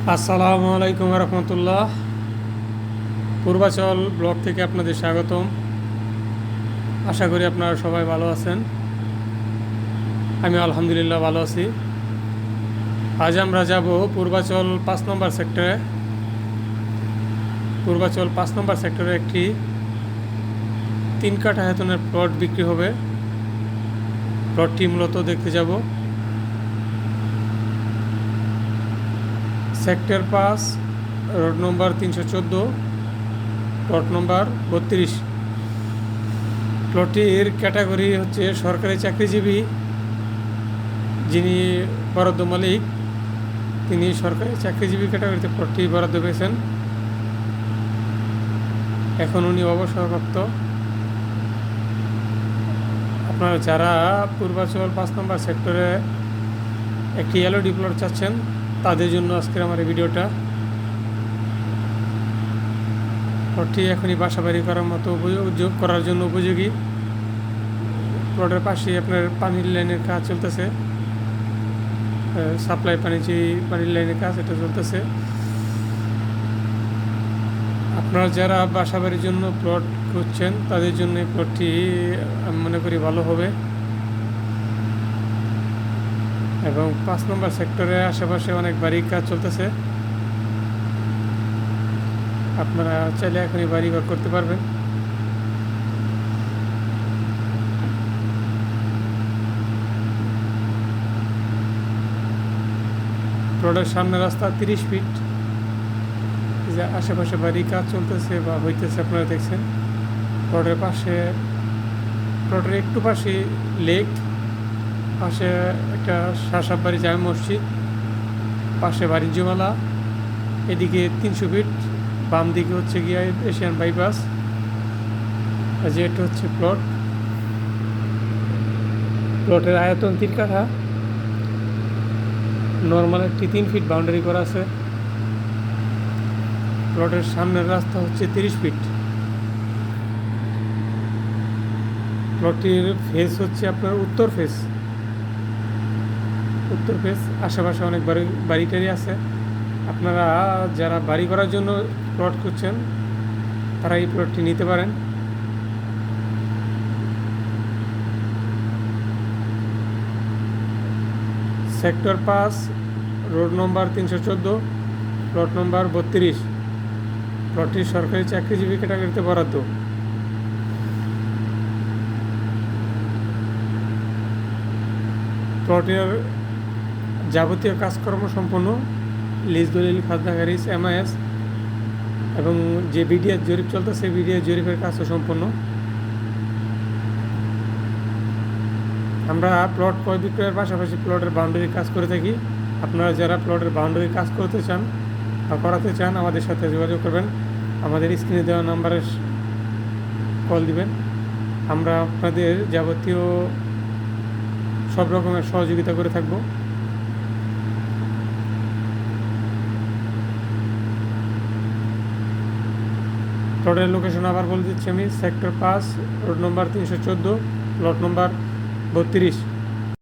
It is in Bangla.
আসসালামু আলাইকুম রহমতুল্লাহ। পূর্বাচল ব্লক থেকে আপনাদের স্বাগতম। আশা করি আপনারা সবাই ভালো আছেন। আমি আলহামদুলিল্লাহ ভালো আছি। আজ আমরা যাব পূর্বাচল পাঁচ নম্বর সেক্টরে। পূর্বাচল পাঁচ নম্বর সেক্টরে একটি তিন কাঠা হেতনের প্লট বিক্রি হবে। প্লটটি মূলত দেখতে যাব। সেক্টর পাঁচ, রোড নম্বর তিনশো চোদ্দ প্লট নম্বর বত্রিশ। প্লটটির ক্যাটাগরি হচ্ছে সরকারি চাকরিজীবী, যিনি বরাদ্দ মালিক, তিনি সরকারি চাকরিজীবী ক্যাটাগরিতে প্লটটি বরাদ্দ পেয়েছেন। এখন উনি অবসরপ্রাপ্ত। আপনারা যারা পূর্বাচল পাঁচ নম্বর সেক্টরে একটি এলওডি প্লট চাচ্ছেন তাদের জন্য আজকের আমার এই ভিডিওটা। প্লটটি এখনই বাসা বাড়ি করার মতো উপযোগ করার জন্য উপযোগী। প্লটের পাশে আপনার পানির লাইনের কাজ চলতেছে। সাপ্লাই পানি যে পানির লাইনের কাজ, এটা চলতেছে। আপনারা যারা বাসা বাড়ির জন্য প্লট খুঁজছেন, তাদের জন্য প্লটটি আমি মনে করি ভালো হবে। এবং পাঁচ নম্বর সেক্টরে আশেপাশে অনেক বাড়ির কাজ চলতেছে। আপনারা চাইলে এখনই বাড়ি ঘর করতে পারবেন। রোডের সামনে রাস্তা তিরিশ ফিট। যে আশেপাশে বাড়ি কাজ চলতেছে বা হইতেছে আপনারা দেখছেন। রোডের পাশে, রোডের একটু পাশে লেক। পাশে একটা শাসাব বাড়ি জামে মসজিদ, পাশে বাণিজ্য মেলা এদিকে তিনশো ফিট, বাম দিকে হচ্ছে গিয়ে এশিয়ান বাইপাস যে এটা হচ্ছে প্লট। প্লটের আয়তন তিন কাঠা। নর্মাল একটি তিন ফিট বাউন্ডারি করা আছে। প্লটের সামনের রাস্তা হচ্ছে তিরিশ ফিট। প্লটটির ফেস হচ্ছে আপনার উত্তর ফেস উত্তর ফেস, আশেপাশে অনেক বাড়ি বাড়ি টাড়ি আছে। আপনারা যারা বাড়ি করার জন্য প্লট করছেন তারা এই প্লটটি নিতে পারেন। সেক্টর পাঁচ, রোড নম্বর তিনশো চোদ্দ প্লট নম্বর বত্রিশ। প্লটটি সরকারি চাকরিজীবী ক্যাটাগরিতে বরাদ্দ। প্লটের যাবতীয় কাজকর্ম সম্পন্ন লিজ দলিল খাজনা খারিজ এমআইএস এবং যে বিডিএর জরিপ চলতেছে বিডিএর জরিপের কাজও সম্পন্ন আমরা প্লট ক্রয় বিক্রয়ের পাশাপাশি প্লটের বাউন্ডারি কাজ করে থাকি। আপনারা যারা প্লটের বাউন্ডারি কাজ করতে চান বা করাতে চান, আমাদের সাথে যোগাযোগ করবেন। আমাদের স্ক্রিনে দেওয়া নাম্বারে কল দিবেন। আমরা আপনাদের যাবতীয় সব রকমের সহযোগিতা করে থাকব। প্লটের লোকেশন আবার বলে দিচ্ছি আমি সেক্টর পাঁচ রোড নম্বর তিনশো চোদ্দ প্লট নম্বর বত্রিশ।